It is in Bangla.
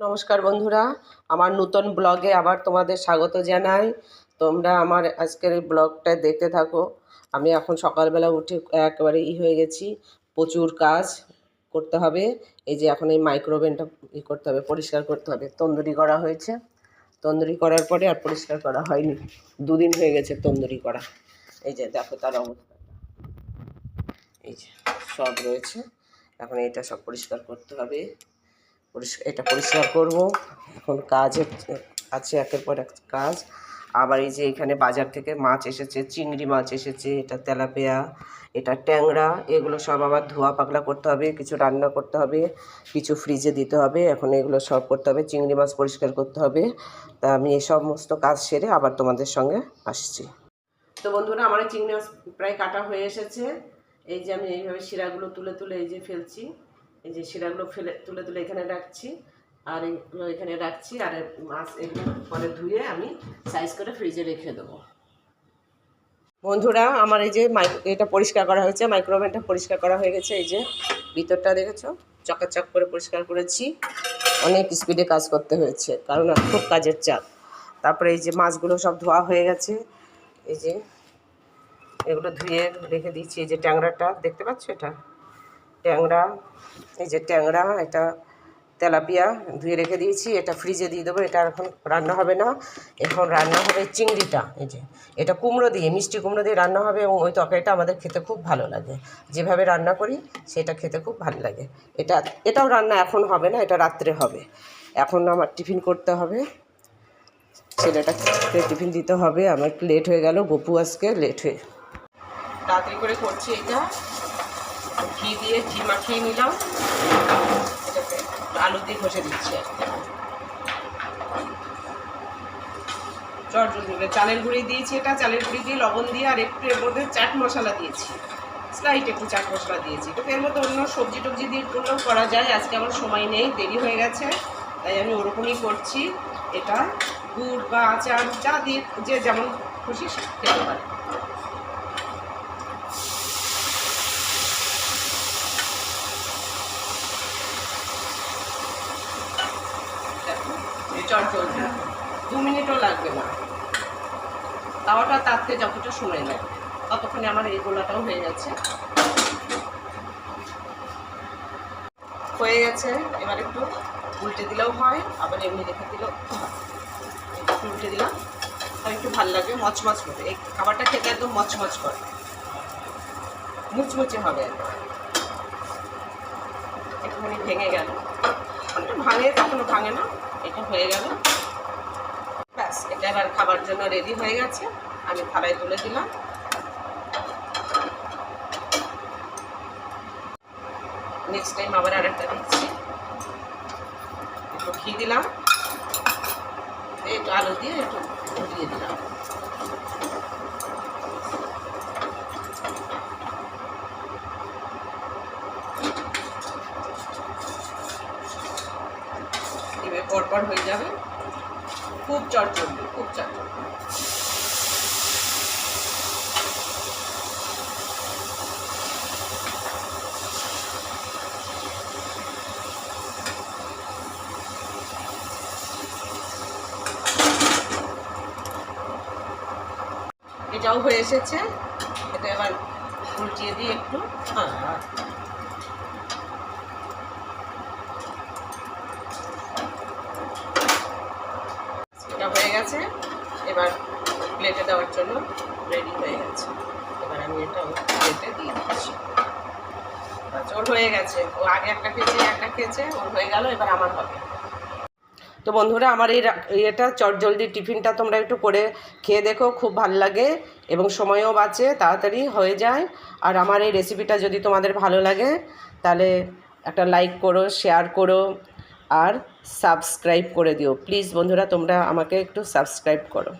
নমস্কার বন্ধুরা, আমার নতুন ব্লগে আবার তোমাদের স্বাগত জানাই। তোমরা আমার আজকের এই ব্লগটা দেখতে থাকো। আমি এখন সকালবেলা উঠে একেবারে ই হয়ে গেছি, প্রচুর কাজ করতে হবে। এই যে এখন এই মাইক্রোওভেনটা ই করতে হবে, পরিষ্কার করতে হবে। তন্দুরি করা হয়েছে। তন্দুরি করার পরে আর পরিষ্কার করা হয়নি। দুদিন হয়ে গেছে তন্দুরি করা। এই যে দেখো তার অবস্থা। এই যে সব রয়েছে। এখন এটা সব পরিষ্কার করতে হবে। পরিষ্কার এটা পরিষ্কার করব। এখন কাজ হচ্ছে- আছে একের পর এক কাজ। আবার এই যে এখানে বাজার থেকে মাছ এসেছে, চিংড়ি মাছ এসেছে, এটা তেলাপিয়া, এটা ট্যাংরা, এগুলো সব আবার ধোয়া পাকলা করতে হবে, কিছু রান্না করতে হবে, কিছু ফ্রিজে দিতে হবে, এখন এগুলো সব করতে হবে, চিংড়ি মাছ পরিষ্কার করতে হবে। তা আমি এই সমস্ত কাজ সেরে আবার তোমাদের সঙ্গে আসছি। তো বন্ধুরা, আমার চিংড়ি মাছ প্রায় কাটা হয়ে এসেছে। এই যে আমি এইভাবে শিরাগুলো তুলে তুলে এই যে ফেলছি। এই যে শিরাগুলো ফেলে, তুলে তুলে এখানে রাখছি। আর এগুলো এখানে রাখছি, আর মাছ এগুলো পরে ধুয়ে আমি সাইজ করে ফ্রিজে রেখে দেবো। বন্ধুরা, আমার এই যে এটা পরিষ্কার করা হয়েছে মাইক্রোওভেনটা পরিষ্কার করা হয়ে গেছে। এই যে ভিতরটা দেখেছ? চকাচক করে পরিষ্কার করেছি। অনেক স্পিডে কাজ করতে হয়েছে, কারণ খুব কাজের চাপ। তারপরে এই যে মাছগুলো সব ধোয়া হয়ে গেছে। এই যে এগুলো ধুয়ে রেখে দিচ্ছি এই যে ট্যাংরাটা, দেখতে পাচ্ছ এটা? ট্যাংরা, এই যে ট্যাংরা, এটা তেলাপিয়া ধুয়ে রেখে দিয়েছি, এটা ফ্রিজে দিয়ে দেবো, এটা এখন রান্না হবে না। এখন রান্না হবে চিংড়িটা, এই যে, এটা কুমড়ো দিয়ে, মিষ্টি কুমড়ো দিয়ে রান্না হবে এবং ওই তরকারিটা আমাদের খেতে খুব ভালো লাগে। যেভাবে রান্না করি, সেটা খেতে খুব ভালো লাগে। এটা, এটাও রান্না এখন হবে না, এটা রাত্রে হবে। এখন আমার টিফিন করতে হবে। ছেলেটাকে টিফিন দিতে হবে, আমার লেট হয়ে গেল গপু আজকে লেট হয়ে তাড়াতাড়ি করে করছি এটা। ঘি দিয়ে ঘি মাখিয়ে নিলাম। এটাকে আলু দিয়ে ঘষে দিচ্ছি। চট চালের গুঁড়ি দিয়েছি এটা। চালের গুঁড়ি দিয়ে লবণ দিয়ে আর একটু এর মধ্যে চাট মশলা দিয়েছি। স্লাইট একটু চাট মশলা দিয়েছি। তো এর মধ্যে অন্য সবজি টবজি দিয়ে করলেও করা যায়। আজকে আমার সময় নেই, দেরি হয়ে গেছে। তাই আমি ওরকমই করছি। এটা গুড় বা আচার, যা দিয়ে যে যেমন খুশি খেতে পারে। চট চলছে। দু মিনিটও লাগবে না। তাওয়াটা তাতে যতটা সময় লাগবে ততক্ষণে আমার এই গোলাটাও হয়ে গেছে। হয়ে গেছে। এবার একটু উল্টে দিলেও হয়, আবার এমনি রেখে দিলেও হয়। একটু উল্টে দিলাম। আর একটু ভালো লাগবে মচমচ করে। এই খাবারটা খেতে একদম মচমচ করে। মুচমুচে হবে। একটুখানি ভেঙে গেল। অনেকটা ভাঙে, কখনো ভাঙে না। হয়ে গেল। ব্যাস, এটা এবার খাবার জন্য রেডি হয়ে গেছে। আমি থালায় তুলে দিলাম। নেক্সট টাইম আবার আর একটা দিচ্ছি। একটু ঘি দিলাম। একটু আলু দিয়ে একটু দিয়ে দিলাম এবার পরপর হয়ে যাবে খুব চটচটবে খুব চটচটবে এটাও হয়ে এসেছে। এটা এবার উল্টিয়ে দিই একটু। হ্যাঁ এটা হয়ে গেছে। এবার প্লেটে দেওয়ার জন্য রেডি হয়ে গেছে। এবার আমি এটা প্লেটে দিয়ে দিচ্ছি। ওর হয়ে গেছে। ও আগে একটা খেয়েছে একটা খেয়েছে ওর হয়ে গেল, এবার আমার হবে। তো বন্ধুরা, আমার এই এটা চটজলদি টিফিনটা তোমরা একটু করে খেয়ে দেখো, খুব ভালো লাগে এবং সময়ও বাঁচে, তাড়াতাড়ি হয়ে যায়। আর আমার এই রেসিপিটা যদি তোমাদের ভালো লাগে, তাহলে একটা লাইক করো শেয়ার করো, আর সাবস্ক্রাইব করে দিও। প্লিজ বন্ধুরা তোমরা আমাকে একটু সাবস্ক্রাইব করো।